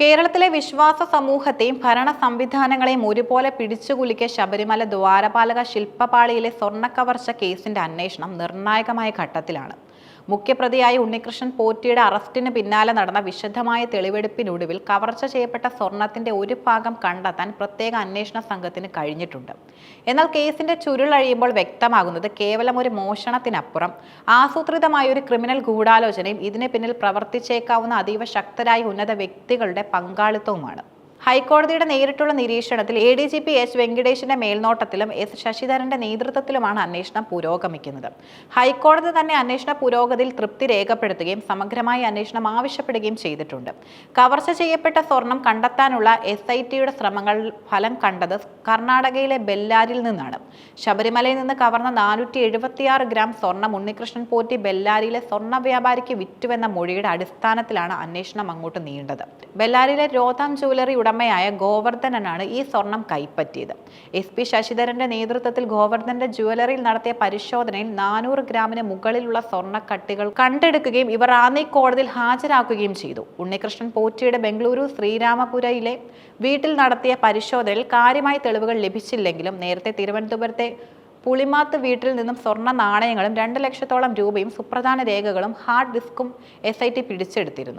കേരളത്തിലെ വിശ്വാസ സമൂഹത്തെയും ഭരണ സംവിധാനങ്ങളെയും ഒരുപോലെ പിടിച്ചുകുലുക്കിയ ശബരിമല ദ്വാരപാലക ശില്പപാളിയിലെ സ്വർണക്കവർച്ച കേസിന്റെ അന്വേഷണം നിർണായകമായ ഘട്ടത്തിലാണ്. മുഖ്യപ്രതിയായ ഉണ്ണികൃഷ്ണൻ പോറ്റിയുടെ അറസ്റ്റിന് പിന്നാലെ നടന്ന വിശദമായ തെളിവെടുപ്പിനൊടുവിൽ കവർച്ച ചെയ്യപ്പെട്ട സ്വർണത്തിന്റെ ഒരു ഭാഗം കണ്ടെത്താൻ പ്രത്യേക അന്വേഷണ സംഘത്തിന് കഴിഞ്ഞിട്ടുണ്ട്. എന്നാൽ കേസിന്റെ ചുരുളഴിയുമ്പോൾ വ്യക്തമാകുന്നത് കേവലം ഒരു മോഷണത്തിനപ്പുറം. ആസൂത്രിതമായ ഒരു ക്രിമിനൽ ഗൂഢാലോചനയും ഇതിന് പിന്നിൽ പ്രവർത്തിച്ചേക്കാവുന്ന അതീവ ശക്തരായ ഉന്നത വ്യക്തികളുടെ പങ്കാളിത്തവുമാണ്. ഹൈക്കോടതിയുടെ നേരിട്ടുള്ള നിരീക്ഷണത്തിൽ A D G P S വെങ്കടേഷിന്റെ മേൽനോട്ടത്തിലും എസ് ശശിധരന്റെ നേതൃത്വത്തിലുമാണ് അന്വേഷണം പുരോഗമിക്കുന്നത്. ഹൈക്കോടതി തന്നെ അന്വേഷണ പുരോഗതിയിൽ തൃപ്തി രേഖപ്പെടുത്തുകയും സമഗ്രമായ അന്വേഷണം ആവശ്യപ്പെടുകയും ചെയ്തിട്ടുണ്ട്. കവർച്ച ചെയ്യപ്പെട്ട സ്വർണം കണ്ടെത്താനുള്ള എസ് ഐ ടിയുടെ ശ്രമങ്ങൾ ഫലം കണ്ടത് കർണാടകയിലെ ബെല്ലാരിൽ നിന്നാണ്. ശബരിമലയിൽ നിന്ന് കവർന്ന നാനൂറ്റി എഴുപത്തിയാറ് ഗ്രാം സ്വർണം ഉണ്ണികൃഷ്ണൻ പോറ്റി ബെല്ലാരിയിലെ സ്വർണ വ്യാപാരിക്ക് വിറ്റുവെന്ന മൊഴിയുടെ അടിസ്ഥാനത്തിലാണ് അന്വേഷണം അങ്ങോട്ട് നീണ്ടത്. ബെല്ലാരിയിലെ രോതാം ജ്വല്ലറി ഉടമയായ ഗോവർദ്ധനനാണ് ഈ സ്വർണം കൈപ്പറ്റിയത്. എസ് പി ശശിധരന്റെ നേതൃത്വത്തിൽ ഗോവർദ്ധന്റെ ജുവലറിയിൽ നടത്തിയ പരിശോധനയിൽ നാനൂറ് ഗ്രാമിന് മുകളിലുള്ള സ്വർണക്കട്ടികൾ കണ്ടെടുക്കുകയും ഇവർ റാന്നി കോടതിയിൽ ഹാജരാക്കുകയും ചെയ്തു. ഉണ്ണികൃഷ്ണൻ പോറ്റിയുടെ ബംഗളൂരു ശ്രീരാമപുരയിലെ വീട്ടിൽ നടത്തിയ പരിശോധനയിൽ കാര്യമായ തെളിവുകൾ ലഭിച്ചില്ലെങ്കിലും നേരത്തെ തിരുവനന്തപുരത്തെ പുളിമാത്ത് വീട്ടിൽ നിന്നും സ്വർണ നാണയങ്ങളും രണ്ട് ലക്ഷത്തോളം രൂപയും സുപ്രധാന രേഖകളും ഹാർഡ് ഡിസ്കും എസ് പിടിച്ചെടുത്തിരുന്നു.